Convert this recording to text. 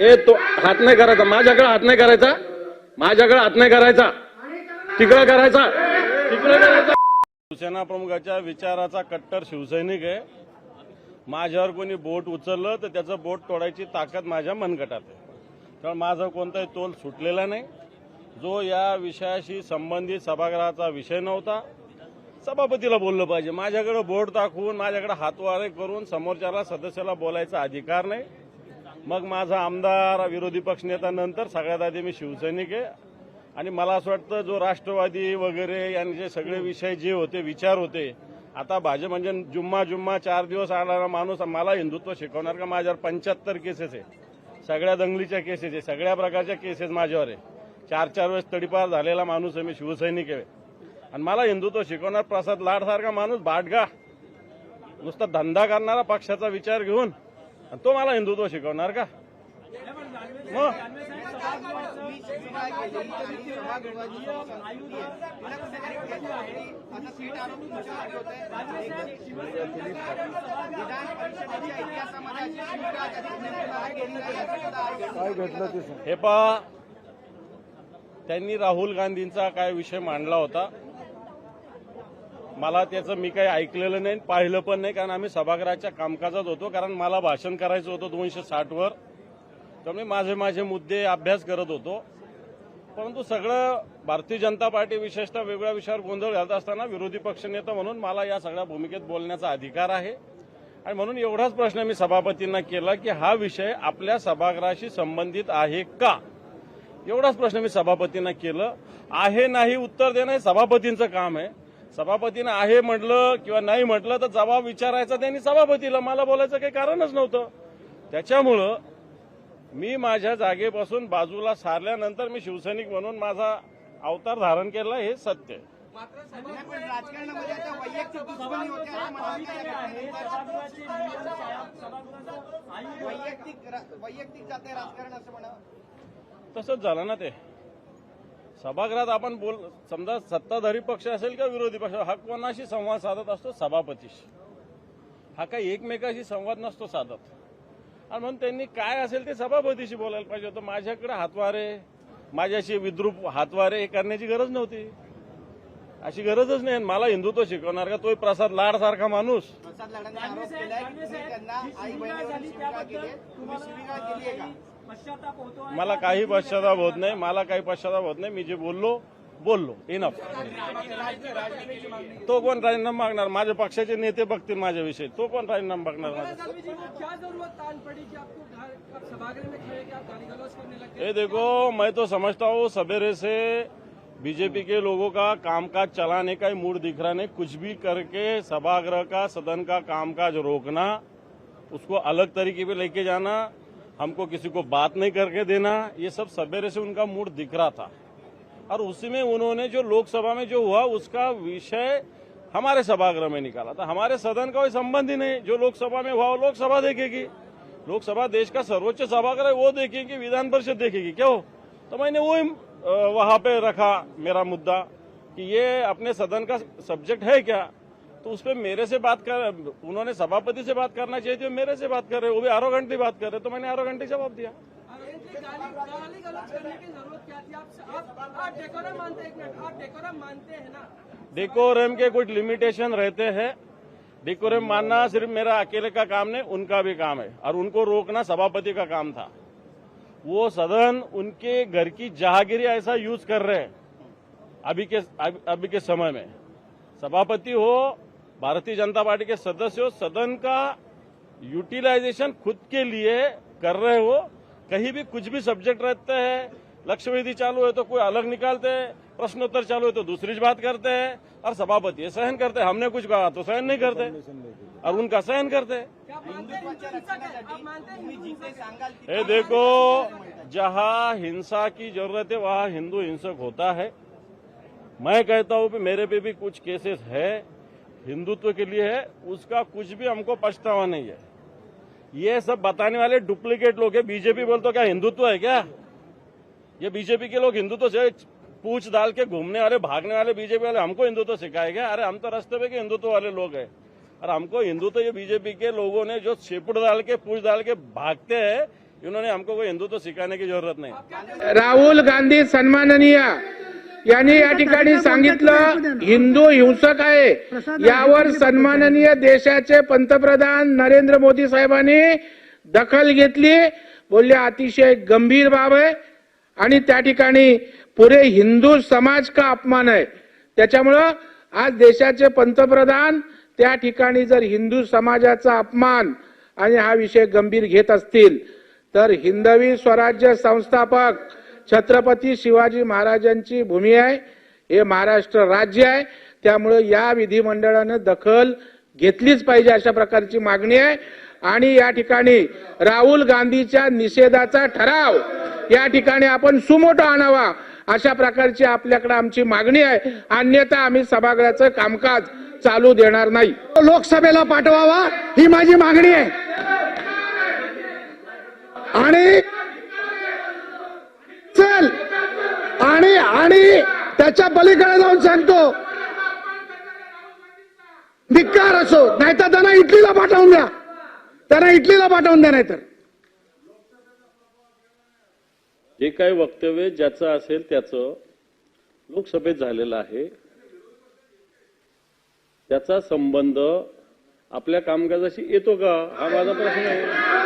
ए तो हात नाही करायचा. माझ्याकडे हात नाही करायचा. माझ्याकडे हात नाही करायचा. तिकडे करायचा. तिकडे करायचा. शिवसेना प्रमुखाच्या विचाराचा कट्टर शिवसैनिक आहे. माझ्यावर कोणी बोट उचललं तर त्याचं बोट तोडायची ताकद माझ्या मनगटात आहे. कारण माझा कोणताही तोल सुटलेला नाही. जो या विषयाशी संबंधित सभागृहाचा विषय नव्हता सभापतीला बोललं पाहिजे. माझ्याकडे बोट दाखवून माझ्याकडे हातवारे करून समोरच्याला सदस्याला बोलायचा अधिकार नाही. मग माझा आमदार विरोधी पक्षनेता नंतर सगळ्यात आधी मी शिवसैनिक आहे. आणि मला असं वाटतं जो राष्ट्रवादी वगैरे यांचे सगळे विषय जे होते विचार होते आता भाजप म्हणजे जुम्मा जुम्मा चार दिवस आणारा माणूस मला हिंदुत्व शिकवणार का? माझ्यावर पंच्याहत्तर केसेस आहे. सगळ्या दंगलीच्या केसेस आहे. सगळ्या प्रकारच्या केसेस माझ्यावर आहे. चार चार वेळेस तडीपार झालेला माणूस आहे मी शिवसैनिक आहे. आणि मला हिंदुत्व शिकवणार प्रसाद लाडसारखा माणूस भाटगा नुसता धंदा करणारा पक्षाचा विचार घेऊन आणि तो मला हिंदुत्व शिकवणार का? मग हे पहा त्यांनी राहुल गांधींचा काय विषय मांडला होता? मला त्याचं मी काही ऐकलेलं नाही पाहिलं पण नाही कारण आम्ही सभागृहाच्या कामकाजात होतो कारण मला भाषण करायचं होतं दोनशे साठवर त्यामुळे माझे माझे मुद्दे अभ्यास करत होतो. परंतु सगळं भारतीय जनता पार्टी विशेषतः वेगळ्या विषयावर गोंधळ घालत असताना विरोधी पक्षनेता म्हणून मला या सगळ्या भूमिकेत बोलण्याचा अधिकार आहे. आणि म्हणून एवढाच प्रश्न मी सभापतींना केला की हा विषय आपल्या सभागृहाशी संबंधित आहे का? एवढाच प्रश्न मी सभापतींना केलं. आहे नाही उत्तर देणं हे सभापतींचं काम आहे. सभापतीनं आहे म्हटलं किंवा नाही म्हटलं तर जबाब विचारायचा त्यांनी सभापतीला. मला बोलायचं काही कारणच नव्हतं. त्याच्यामुळं मी माझ्या जागेपासून बाजूला सारल्यानंतर मी शिवसैनिक म्हणून माझा अवतार धारण केला हे सत्य आहे. तसंच झालं ना ते. सभागृहात आपण बोल समजा सत्ताधारी पक्ष असेल किंवा विरोधी पक्ष हा कोणाशी संवाद साधत असतो? सभापतीशी. हा काही एकमेकाशी संवाद नसतो साधत. आणि म्हणून त्यांनी काय असेल ते सभापतीशी बोलायला पाहिजे होतं. माझ्याकडे हातवारे माझ्याशी विद्रूप हातवारे हे करण्याची गरज नव्हती. अशी गरजच नाही. आणि मला हिंदुत्व शिकवणार का? तो प्रसाद लाड सारखा माणूस. प्रसाद लाडांनी आरोप केलाय त्यांना आई बहिणीवर केली आहे. का? मला काही पश्चाताप होत नाही. मला काही पश्चाताप होत नाही. मी जे बोललो बोललो. इनफ तो कोण राजीनामा मागणार? माझ्या पक्षाचे नेते बघतील माझ्याविषयी. तो कोण राजीनामा मागणार ये देखो मैं तो समझता हूँ सवेरे से बीजेपी के लोगों का कामकाज चलाने का ही मूड दिख रहा नहीं कुछ भी करके सभागृह का सदन का कामकाज रोकना उसको अलग तरीके पे लेके जाना हमको किसी को बात नहीं करके देना, ये सब सवेरे से उनका मूड दिख रहा था। और उसी में उन्होंने जो लोकसभा में जो हुआ, उसका विषय हमारे सभागृह में निकाला था। हमारे सदन का कोई संबंध ही नहीं, जो लोकसभा में हुआ, वो लोकसभा देखेगी। लोकसभा देश का सर्वोच्च सभागृह वो देखेगी, विधान परिषद देखेगी। क्यों? तो मैंने वो वहाँ पे रखा मेरा मुद्दा कि ये अपने सदन का सब्जेक्ट है क्या? तो उस पर मेरे से बात कर, उन्होंने सभापति से बात करना चाहिए थी, मेरे से बात कर रहे वो भी आरो घंटे बात कर रहे तो मैंने आरो घंटे जवाब दिया। डेकोरम के कुछ लिमिटेशन रहते हैं। डेकोरम मानना सिर्फ़ मेरा अकेले का काम नहीं, उनका भी काम है, और उनको रोकना सभापति का काम था। वो सदन उनके घर की जहागिरी ऐसा यूज़ कर रहे हैं, अभी के अभी के समय में। सभापति हो भारतीय जनता पार्टी के सदस्य हो सदन का यूटिलाइजेशन खुद के लिए कर रहे हो कहीं भी कुछ भी सब्जेक्ट रहते हैं लक्ष्यवेदी चालू है तो कोई अलग निकालते हैं प्रश्नोत्तर चालू है तो दूसरी बात करते हैं और सभापति ये सहन करते हैं हमने कुछ कहा तो सहन नहीं करते और उनका सहन करते हैं हैं है हैं है? ये देखो जहाँ हिंसा की ज़रूरत है वहाँ हिंदू हिंसक होता है मैं कहता हूँ कि मेरे पे भी कुछ केसेस है हिंदुत्व के लिए है, उसका कुछ भी हमको पछतावा नहीं है। ये सब बताने वाले डुप्लीकेट लोग हैं। बीजेपी बोल तो क्या हिंदुत्व है क्या? ये बीजेपी के लोग हिंदुत्व से पूछ डाल के घूमने वाले, भागने वाले बीजेपी वाले हमको हिंदुत्व सिखाए गए अरे हम तो रास्ते पे के हिंदुत्व वाले लोग हैं। और हमको हिंदुत्व ये बीजेपी के लोगों ने जो शेपुड़ डाल के, पूछ डाल के भागते हैं, इन्होंने हमको कोई हिंदू सिखाने की ज़रूरत नहीं। राहुल गांधी सन्माननीय यांनी या ठिकाणी सांगितलं हिंदू हिंसक आहे. यावर सन्माननीय देशाचे पंतप्रधान नरेंद्र मोदी साहेबांनी दखल घेतली. बोलले अतिशय गंभीर बाब आहे. आणि त्या ठिकाणी पुरे हिंदू समाज का अपमान आहे? त्याच्यामुळं आज देशाचे पंतप्रधान त्या ठिकाणी जर हिंदू समाजाचा अपमान आणि हा विषय गंभीर घेत असतील तर हिंदवी स्वराज्य संस्थापक छत्रपती शिवाजी महाराजांची भूमी आहे हे महाराष्ट्र राज्य आहे. त्यामुळे या विधिमंडळानं दखल घेतलीच पाहिजे अशा प्रकारची मागणी आहे. आणि या ठिकाणी राहुल गांधीच्या निषेधाचा ठराव या ठिकाणी आपण सुमोटो आणावा अशा प्रकारची आपल्याकडे आमची मागणी आहे. अन्यथा आम्ही सभागृहाचं कामकाज चालू देणार नाही. लोकसभेला पाठवावा ही माझी मागणी आहे. आणि चल आणि आणि त्याच्या पलीकडे जाऊन सांगतो. धिक्कार असो नाहीतर त्यांना इटलीला पाठवून द्या. त्यांना इटलीला पाठवून द्या नाहीतर. जे काही वक्तव्य ज्याचं असेल त्याचं लोकसभेत झालेलं आहे. त्याचा संबंध आपल्या कामकाजाशी येतो का? हा माझा प्रश्न आहे.